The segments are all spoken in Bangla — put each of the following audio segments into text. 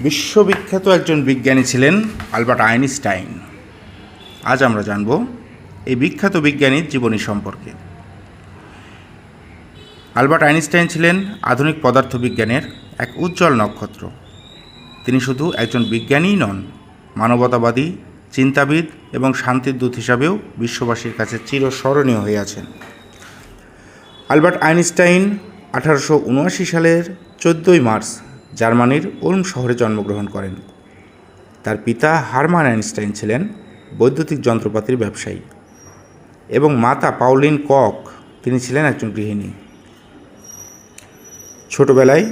বিশ্ববিখ্যাত একজন বিজ্ঞানী ছিলেন আলবার্ট আইনস্টাইন। আজ আমরা জানব এই বিখ্যাত বিজ্ঞানীর জীবনী সম্পর্কে। আলবার্ট আইনস্টাইন ছিলেন আধুনিক পদার্থবিজ্ঞানের এক উজ্জ্বল নক্ষত্র। তিনি শুধু একজন বিজ্ঞানীই নন, মানবতাবাদী, চিন্তাবিদ এবং শান্তির দূত হিসাবেও বিশ্ববাসীর কাছে চিরস্মরণীয় হয়ে আছেন। আলবার্ট আইনস্টাইন আঠারোশো উনআশি সালের চোদ্দোই মার্চ জার্মানির ওলম শহরে জন্মগ্রহণ করেন। তার পিতা হারমান আইনস্টাইন ছিলেন বৈদ্যুতিক যন্ত্রপাতির ব্যবসায়ী এবং মাতা পাউলিন কক, তিনি ছিলেন একজন গৃহিণী। ছোটবেলায়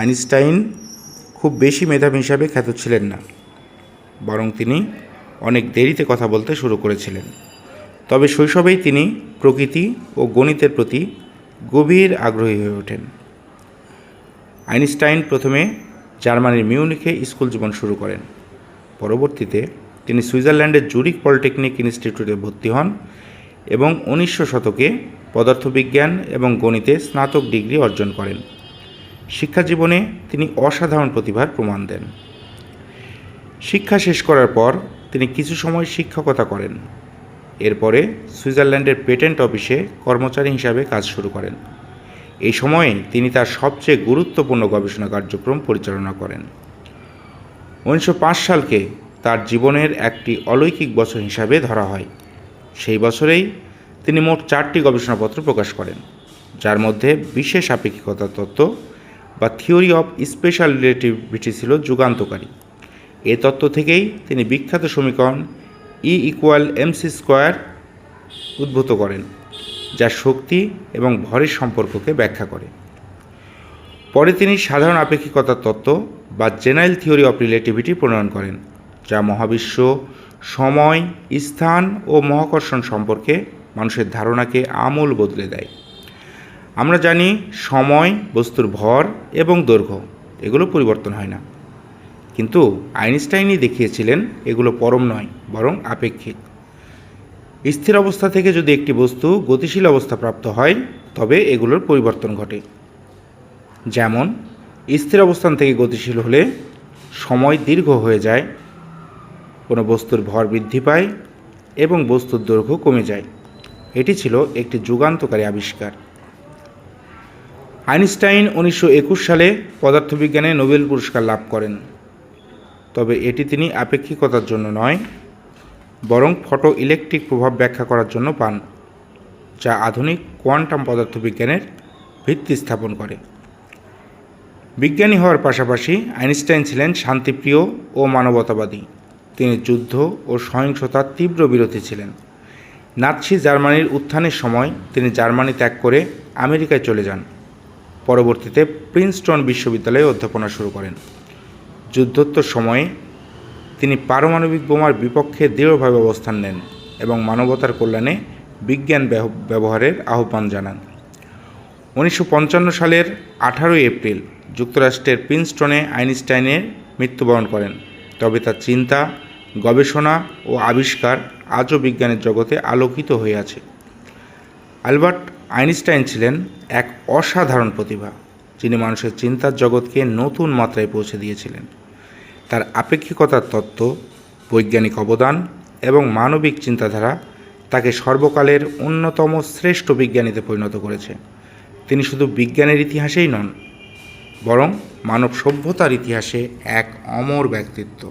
আইনস্টাইন খুব বেশি মেধাবী হিসাবে খ্যাত ছিলেন না, বরং তিনি অনেক দেরিতে কথা বলতে শুরু করেছিলেন। তবে শৈশবেই তিনি প্রকৃতি ও গণিতের প্রতি গভীর আগ্রহী হয়ে ওঠেন। আইনস্টাইন প্রথমে জার্মানির মিউনিখে স্কুল জীবন শুরু করেন। পরবর্তীতে তিনি সুইজারল্যান্ডের জুরিক পলিটেকনিক ইনস্টিটিউটে ভর্তি হন এবং উনিশশো শতকে পদার্থবিজ্ঞান এবং গণিতে স্নাতক ডিগ্রি অর্জন করেন। শিক্ষা জীবনে তিনি অসাধারণ প্রতিভার প্রমাণ দেন। শিক্ষা শেষ করার পর তিনি কিছু সময় শিক্ষকতা করেন। এরপরে সুইজারল্যান্ডের পেটেন্ট অফিসে কর্মচারী হিসাবে কাজ শুরু করেন। এই সময়ে তিনি তার সবচেয়ে গুরুত্বপূর্ণ গবেষণা কার্যক্রম পরিচালনা করেন। উনিশশো পাঁচ সালকে তার জীবনের একটি অলৌকিক বছর হিসাবে ধরা হয়। সেই বছরেই তিনি মোট চারটি গবেষণাপত্র প্রকাশ করেন, যার মধ্যে বিশেষ আপেক্ষিকতা তত্ত্ব বা থিওরি অফ স্পেশাল রিলেটিভিটি ছিল যুগান্তকারী। এ তত্ত্ব থেকেই তিনি বিখ্যাত সমীকরণ ই ইকুয়াল এমসি স্কোয়ার উদ্ভূত করেন। যা শক্তি এবং ভরের সম্পর্ককে ব্যাখ্যা করে। পরে তিনি সাধারণ আপেক্ষিকতার তত্ত্ব বা জেনারেল থিওরি অফ রিলেটিভিটি প্রণয়ন করেন, যা মহাবিশ্ব, সময়, স্থান ও মহাকর্ষণ সম্পর্কে মানুষের ধারণাকে আমূল বদলে দেয়। আমরা জানি সময় বস্তুর ভর এবং দৈর্ঘ্য, এগুলো পরিবর্তন হয় না। কিন্তু আইনস্টাইনই দেখিয়েছিলেন এগুলো পরম নয়, বরং আপেক্ষিক। স্থির অবস্থা থেকে যদি একটি বস্তু গতিশীল অবস্থা প্রাপ্ত হয়, তবে এগুলোর পরিবর্তন ঘটে। যেমন, স্থির অবস্থান থেকে গতিশীল হলে সময় দীর্ঘ হয়ে যায়, কোনো বস্তুর ভর বৃদ্ধি পায় এবং বস্তুর দৈর্ঘ্য কমে যায়। এটি ছিল একটি যুগান্তকারী আবিষ্কার। আইনস্টাইন উনিশশো একুশ সালে পদার্থবিজ্ঞানে নোবেল পুরস্কার লাভ করেন, তবে এটি তিনি আপেক্ষিকতার জন্য নয় বরং ফটো ইলেকট্রিক প্রভাব ব্যাখ্যা করার জন্য পান, যা আধুনিক কোয়ান্টাম পদার্থবিজ্ঞানের ভিত্তি স্থাপন করে। বিজ্ঞানী হওয়ার পাশাপাশি আইনস্টাইন ছিলেন শান্তিপ্রিয় ও মানবতাবাদী। তিনি যুদ্ধ ও সহিংসতার তীব্র বিরোধী ছিলেন। নাৎসি জার্মানির উত্থানের সময় তিনি জার্মানি ত্যাগ করে আমেরিকায় চলে যান। পরবর্তীতে প্রিন্সটন বিশ্ববিদ্যালয়ে অধ্যাপনা শুরু করেন। যুদ্ধোত্তর সময়ে তিনি পারমাণবিক বোমার বিপক্ষে দৃঢ়ভাবে অবস্থান নেন এবং মানবতার কল্যাণে বিজ্ঞান ব্যবহারের আহ্বান জানান। উনিশশো পঞ্চান্ন সালের আঠারোই এপ্রিল যুক্তরাষ্ট্রের প্রিন্সটনে আইনস্টাইনের মৃত্যুবরণ করেন। তবে তার চিন্তা, গবেষণা ও আবিষ্কার আজও বিজ্ঞানের জগতে আলোকিত হয়ে আছে। আলবার্ট আইনস্টাইন ছিলেন এক অসাধারণ প্রতিভা, যিনি মানুষের চিন্তার জগৎকে নতুন মাত্রায় পৌঁছে দিয়েছিলেন। তার আপেক্ষিকতার তত্ত্ব, বৈজ্ঞানিক অবদান এবং মানবিক চিন্তাধারা তাকে সর্বকালের অন্যতম শ্রেষ্ঠ বিজ্ঞানীতে পরিণত করেছে। তিনি শুধু বিজ্ঞানের ইতিহাসেই নন, বরং মানব সভ্যতার ইতিহাসে এক অমর ব্যক্তিত্ব।